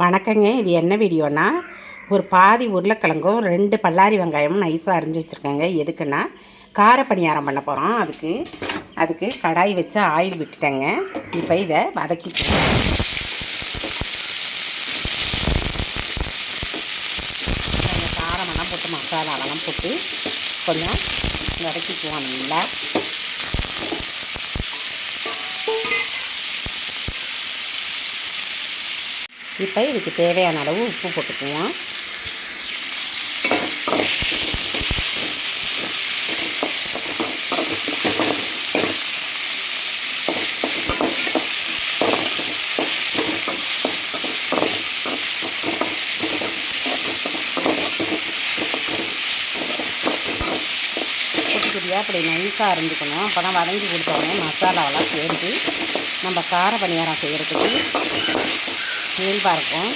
வணக்கங்க. இது என்ன வீடியோனா ஒரு பாதி உருளைக்கிழங்கும் ரெண்டு பல்லாரி வெங்காயமும் நைஸாக அரிஞ்சு வச்சுருக்கேங்க. எதுக்குன்னா கார பணியாரம் பண்ண போகிறோம் அதுக்கு அதுக்கு கடாய் வச்சு ஆயில் விட்டுட்டேங்க. இப்போ இதை வதக்கிப்போம். கொஞ்சம் காரமெல்லாம் போட்டு மசாலாலாம் போட்டு கொஞ்சம் வதக்கிக்குவோம் நல்லா. இப்போ இதுக்கு தேவையான அளவு உப்பு போட்டுக்குவோம். குட்டி அப்படி நைஸாக இருந்துக்கணும் அப்போ தான் வதங்கி கொடுத்தோடனே மசாலாவெல்லாம் சேர்த்து நம்ம கார பணியாரம் செய்கிறதுக்கு இயல்பாக இருக்கும்.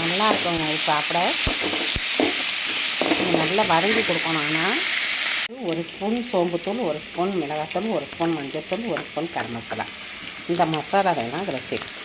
நல்லா இருக்குங்க இது சாப்பிட. நல்லா வதங்கி கொடுக்கணும் ஆனால் ஒரு ஸ்பூன் சோம்புத்தூள் ஒரு ஸ்பூன் மிளகாத்தூள் ஒரு ஸ்பூன் மஞ்சள்தூள் ஒரு ஸ்பூன் கரம் மசாலா இந்த மசாலா வேணால் அதில் சேர்த்து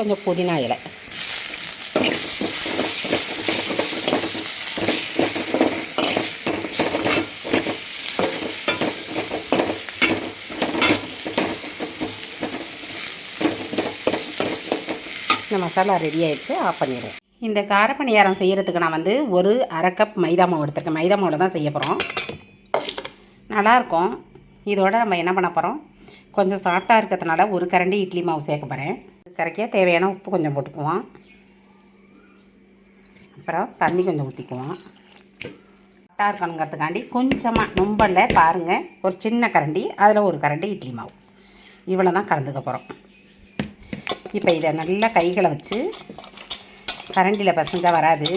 கொஞ்சம் புதினா இலை. இந்த மசாலா ரெடி ஆகிடுச்சு ஆஃப் பண்ணிடுவோம் இந்த காரப்பணியாரம் செய்கிறதுக்கு நான் வந்து ஒரு அரை கப் மைதா மாவு எடுத்திருக்கேன். மைதா மாவில் தான் செய்ய போகிறோம் நல்லாயிருக்கும். இதோட நம்ம என்ன பண்ண போகிறோம் கொஞ்சம் சாஃப்டாக இருக்கிறதுனால ஒரு கரண்டி இட்லி மாவு சேர்க்க போகிறேன் கரைக்க தேவையான உப்பு கொஞ்சம் போட்டுக்குவோம் அப்புறம் தண்ணி கொஞ்சம் ஊற்றிக்குவோம் கரெக்டாக இருக்கணுங்கிறதுக்காண்டி கொஞ்சமாக நொம்பல்ல பாருங்கள் ஒரு சின்ன கரண்டி அதில் ஒரு கரண்டி இட்லி மாவு. இவ்வளோ தான் கலந்துக்க போகிறோம் இப்போ இதை நல்லா கைகளை வச்சு கரண்டியில் பசஞ்சால் வராது.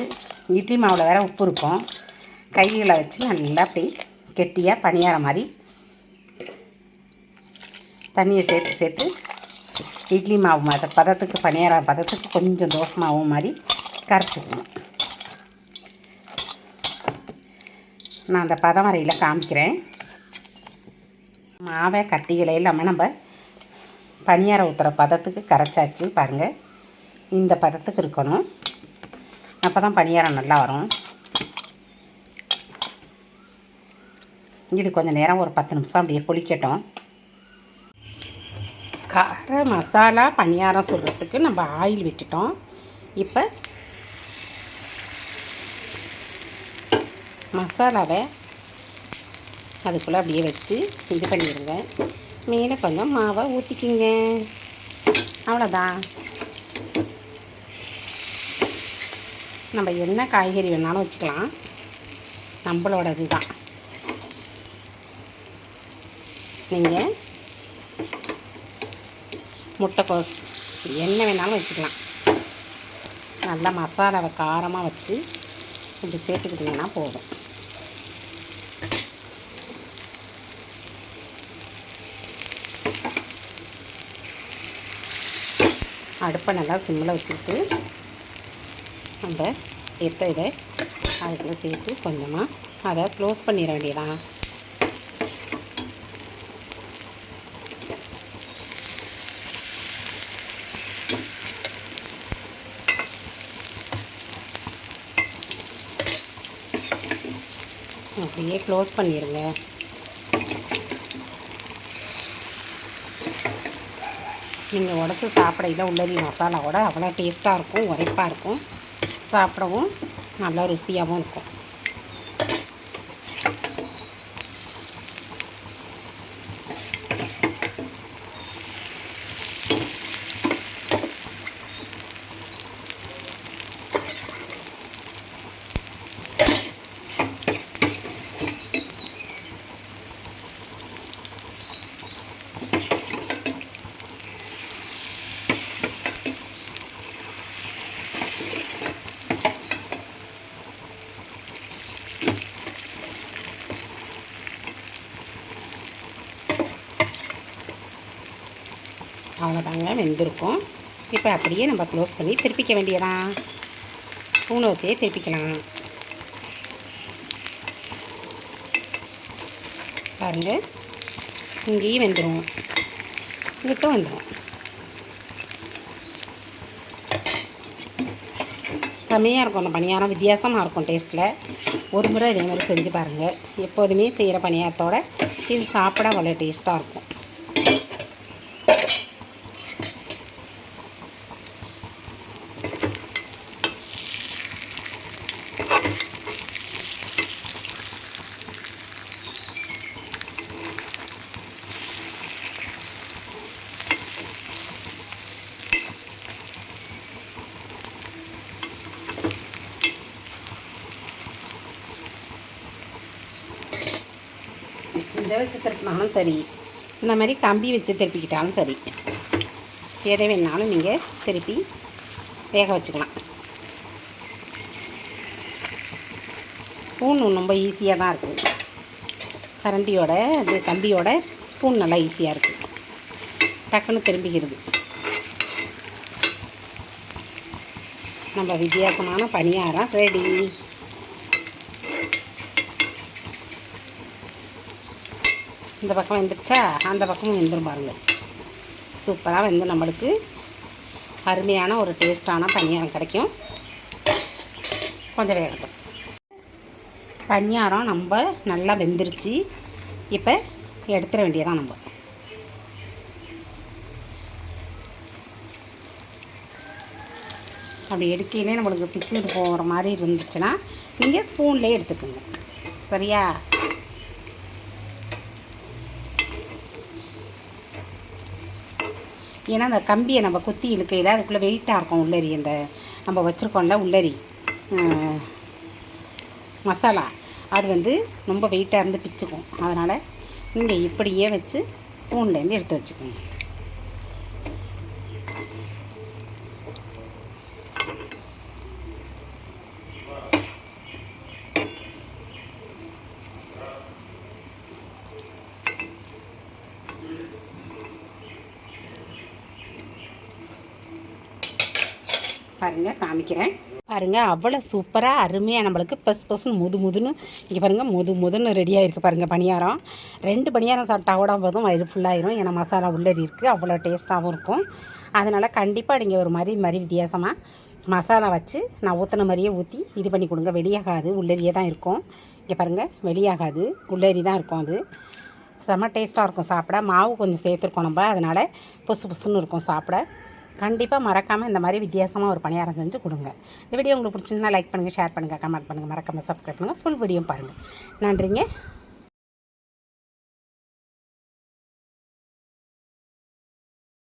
இட்லி மாவில் வேறு உப்பு இருக்கும். கைகளை வச்சு நல்லா அப்படி கெட்டியாக பணியார மாதிரி தண்ணியை சேர்த்து சேர்த்து இட்லி மாவு மாதிரி பதத்துக்கு பணியார பதத்துக்கு கொஞ்சம் தோசை மாவு மாதிரி கரைச்சிக்கணும். நான் அந்த பதம் வரையில் காமிக்கிறேன். மாவை கட்டிகளை இல்லாமல் நம்ம பணியார ஊற்றுற பதத்துக்கு கரைச்சாச்சு பாருங்கள் இந்த பதத்துக்கு இருக்கணும். அப்போ தான் பணியாரம் நல்லா வரும். இது கொஞ்சம் நேரம் ஒரு பத்து நிமிஷம் அப்படியே புளிக்கட்டும் கார மசாலா பணியாரம் சொல்கிறதுக்கு நம்ம ஆயில் விட்டுட்டோம். இப்போ மசாலாவை அதுக்குள்ளே அப்படியே வச்சு இது பண்ணிடுங்க. மேலே கொஞ்சம் மாவை ஊற்றிக்கிங்க அவ்வளோதான். நம்ம என்ன காய்கறி வேணாலும் வச்சுக்கலாம். நம்மளோட இதுதான் நீங்கள் முட்டைக்கோஸ் என்ன வேணாலும் வச்சுக்கலாம். நல்லா மசாலாவை காரமாக வச்சு இப்படி சேர்த்துக்கிட்டிங்கன்னா போதும். அடுப்பை நல்லா சிம்மில் வச்சுக்கிட்டு நம்ம எத்த இதை அதுக்குள்ளே சேர்த்து கொஞ்சமாக அதை க்ளோஸ் பண்ணிட வேண்டியதான் அப்படியே க்ளோஸ் பண்ணிடுங்க நீங்கள் உடச்சி சாப்பிடையில் உள்ளரி மசாலாவோட அவ்வளோ டேஸ்ட்டாக இருக்கும் உரைப்பாக இருக்கும். சாப்பிடவும் நல்லா ருசியாகவும் இருக்கும். அவ்வளோதாங்க வெந்திருக்கும். இப்போ அப்படியே நம்ம க்ளோஸ் பண்ணி திருப்பிக்க வேண்டியதான் பூனை வச்சே திருப்பிக்கலாம். பாருங்கள் இங்கேயும் வெந்துடும் இங்கிட்ட வந்துடும் செம்மையாக இருக்கும் அந்த பணியாரம். வித்தியாசமாக இருக்கும் டேஸ்ட்டில் ஒரு முறை இதே மாதிரி செஞ்சு பாருங்கள் எப்போதுமே செய்கிற பணியாரத்தோட இது சாப்பிட அவ்வளோ டேஸ்ட்டாக இருக்கும். இதை வச்சு திருப்பினாலும் சரி இந்த மாதிரி கம்பி வச்சு திருப்பிக்கிட்டாலும் சரி. எதை வேணாலும் நீங்கள் திருப்பி வேக வச்சுக்கலாம். ஸ்பூன் ரொம்ப ஈஸியாக தான் இருக்குது கரண்டியோட இது கம்பியோட ஸ்பூன் நல்லா ஈஸியாக இருக்குது டக்குன்னு திரும்பிக்கிறது. நம்ம வித்தியாசமான பணியாரம் ரெடி. இந்த பக்கம் வெந்துருச்சா? அந்த பக்கமும் வெந்துரும் பாருங்கள் சூப்பராக வந்து நம்மளுக்கு அருமையான ஒரு டேஸ்டான பணியாரம் கிடைக்கும். கொஞ்சம் வேகட்டும். பணியாரம் நம்ம நல்லா வெந்துருச்சு. இப்போ எடுத்துட வேண்டியதான் நம்ம. அப்படி எடுக்கையிலே நம்மளுக்கு பிச்சுட்டு போகிற மாதிரி இருந்துச்சுன்னா நீங்கள் ஸ்பூன்லேயே எடுத்துக்கோங்க. சரியா? ஏன்னா அந்த கம்பியை நம்ம குத்தி இழுக்கையில் அதுக்குள்ளே வெயிட்டாக இருக்கும் உள்ளரி அந்த நம்ம வச்சுருக்கோம்ல உள்ளரி. மசாலா. அது வந்து ரொம்ப வெயிட்டாக இருந்து பிச்சுக்கும். அதனால் நீங்கள் இப்படியே வச்சு ஸ்பூன்லேருந்து எடுத்து வச்சுக்கோங்க. பாருங்கள் காமிக்கிறேன். பாருங்கள் அவ்வளோ சூப்பராக அருமையாக நம்மளுக்கு பஸ் பஸ்ன்னு முது முதுன்னு இங்கே பாருங்கள் முது முதுன்னு ரெடியாக இருக்குது பாருங்கள் பணியாரம். ரெண்டு பணியாரம் சாப்பிட்டா கூட போதும் வயிறு ஃபுல்லாயிரும் ஏன்னா மசாலா உள்ளரி இருக்குது அவ்வளோ டேஸ்ட்டாகவும் இருக்கும். அதனால் கண்டிப்பாக நீங்கள் ஒரு மாதிரி மாதிரி வித்தியாசமாக மசாலா வச்சு நான் ஊற்றின மாதிரியே ஊற்றி இது பண்ணி கொடுங்க. வெளியாகாது உள்ளரியே தான் இருக்கும். இங்கே பாருங்கள் வெளியாகாது உள்ளரி தான் இருக்கும் அது. செம்ம டேஸ்ட்டாக இருக்கும் சாப்பிட. மாவு கொஞ்சம் சேர்த்துருக்கோம் நம்ம அதனால் புசு புசுன்னு இருக்கும் சாப்பிட. கண்டிப்பாக மறக்காமல் இந்த மாதிரி வித்தியாசமாக ஒரு பணியாரம் செஞ்சு கொடுங்க. இந்த வீடியோ உங்களுக்கு பிடிச்சிருந்தா லைக் பண்ணுங்கள் ஷேர் பண்ணுங்கள் கமெண்ட் பண்ணுங்கள் மறக்காமல் சப்ஸ்கிரைப் பண்ணுங்கள் ஃபுல் வீடியோ பாருங்கள் நன்றிங்க.